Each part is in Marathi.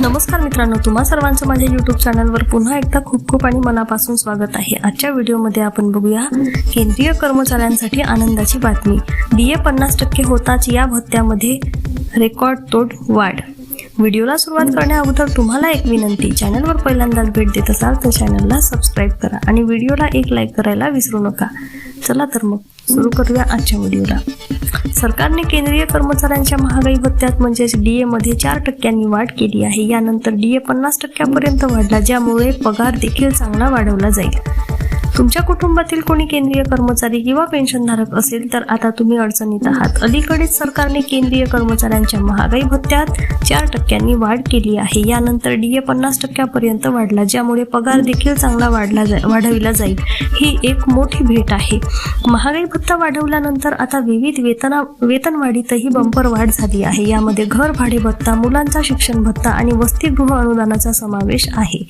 नमस्कार मित्रांनो तुम्हा सर्वांचं माझ्या युट्यूब चॅनलवर पुन्हा एकदा खूप खूप आणि मनापासून स्वागत आहे. आजच्या व्हिडिओमध्ये आपण बघूया केंद्रीय कर्मचाऱ्यांसाठी आनंदाची बातमी. डी ए पन्नास टक्के होताच या भत्त्यामध्ये रेकॉर्ड तोड वाढ. व्हिडिओला सुरुवात करण्या अगोदर तुम्हाला एक विनंती चॅनलवर पहिल्यांदाच भेट देत असाल तर चॅनलला सबस्क्राईब करा आणि व्हिडिओला एक लाईक करायला विसरू नका. चला तर मग सुरू करूया आजच्या व्हिडिओला. सरकारने केंद्रीय कर्मचाऱ्यांच्या महागाई भत्त्यात म्हणजेच डीए मध्ये चार टक्क्यांनी वाढ केली आहे. यानंतर डीए पन्नास टक्क्यापर्यंत वाढला ज्यामुळे पगार देखील चांगला वाढवला जाईल. तुमच्या कुटुंबातील कोणी केंद्रीय कर्मचारी किंवा पेन्शनधारक असेल तर आता तुम्ही अडचणीत आहात. अलीकडेच सरकारने केंद्रीय कर्मचाऱ्यांच्या महागाई भत्त्यात चार टक्क्यांनी वाढ केली आहे. यानंतर डीए पन्नास टक्क्यापर्यंत वाढला ज्यामुळे पगार देखील चांगला वाढला जा वाढविला जाईल. ही एक मोठी भेट आहे. महागाई भत्ता वाढवल्यानंतर आता विविध वेतना वेतनवाढीतही बंपर वाढ झाली आहे. यामध्ये घर भाडे भत्ता मुलांचा शिक्षण भत्ता आणि वसतिगृह अनुदानाचा समावेश आहे.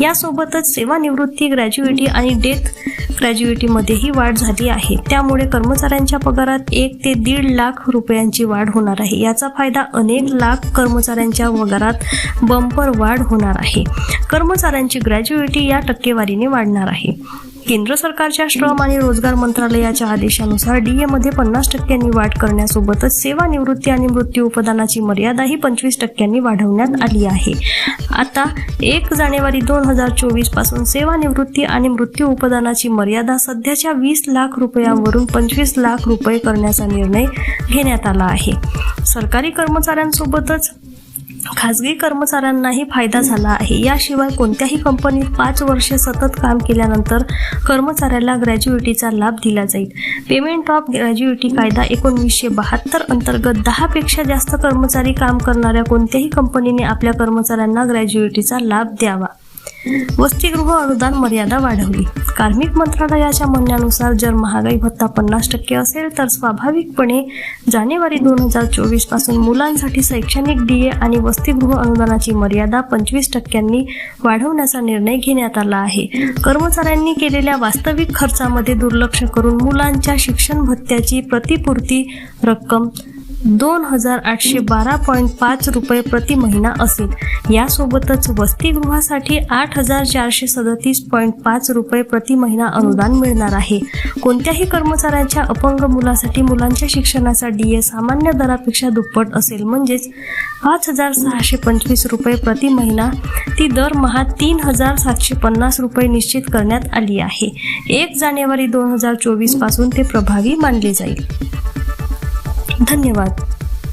यासोबतच सेवानिवृत्ती ग्रॅज्युएटी आणि डेथ ग्रॅज्युएटीमध्येही वाढ झाली आहे. त्यामुळे कर्मचाऱ्यांच्या पगारात एक ते दीड लाख रुपयांची वाढ होणार आहे. याचा फायदा अनेक लाख कर्मचाऱ्यांच्या पगारात बंपर वाढ होणार आहे. कर्मचाऱ्यांची ग्रॅज्युएटी या टक्केवारीने वाढणार आहे. केंद्र सरकारच्या श्रम आणि रोजगार मंत्रालयाच्या आदेशानुसार डीए मध्ये पन्नास टक्क्यांनी वाढ करण्यासोबतच सेवानिवृत्ती आणि मृत्यू उपदानाची मर्यादाही पंचवीस टक्क्यांनी वाढवण्यात आली आहे. आता एक जानेवारी दोन हजार चोवीसपासून सेवानिवृत्ती आणि मृत्यू उपदानाची मर्यादा सध्याच्या वीस लाख रुपयांवरून पंचवीस लाख रुपये करण्याचा निर्णय घेण्यात आला आहे. सरकारी कर्मचाऱ्यांसोबतच खाजगी कर्मचाऱ्यांनाही फायदा झाला आहे. याशिवाय कोणत्याही कंपनीत पाच वर्षे सतत काम केल्यानंतर कर्मचाऱ्याला ग्रॅज्युएटीचा लाभ दिला जाईल. पेमेंट ऑफ ग्रॅज्युएटी कायदा एकोणवीसशे बहात्तर अंतर्गत दहापेक्षा जास्त कर्मचारी काम करणाऱ्या कोणत्याही कंपनीने आपल्या कर्मचाऱ्यांना ग्रॅज्युएटीचा लाभ द्यावा. वसतिगृह अनुदान मर्यादा वाढवली. कार्मिक मंत्रालयाच्या म्हणण्यानुसार जर महागाई भत्ता पन्नास टक्के असेल तर स्वाभाविकपणे जानेवारी दोन हजार चोवीसपासून मुलांसाठी शैक्षणिक डीए आणि वसतिगृह अनुदानाची मर्यादा पंचवीस टक्क्यांनी वाढवण्याचा निर्णय घेण्यात आला आहे. कर्मचाऱ्यांनी केलेल्या वास्तविक खर्चामध्ये दुर्लक्ष करून मुलांच्या शिक्षण भत्त्याची प्रतिपूर्ती रक्कम दोन हजार आठशे बारा पॉईंट पाच रुपये प्रति महिना असेल. यासोबतच वसतिगृहासाठी आठ हजार चारशे सदतीस पॉईंट पाच रुपये प्रति महिना अनुदान मिळणार आहे. कोणत्याही कर्मचाऱ्यांच्या अपंग मुलासाठी मुलांच्या शिक्षणाचा डीए सामान्य दरापेक्षा दुप्पट असेल. म्हणजेच पाच हजार सहाशे पंचवीस रुपये प्रति महिना. ती दरमहा तीन हजार सातशे पन्नास रुपये निश्चित करण्यात आली आहे. एक जानेवारी दोन हजार चोवीसपासून ते प्रभावी मानले जाईल. धन्यवाद.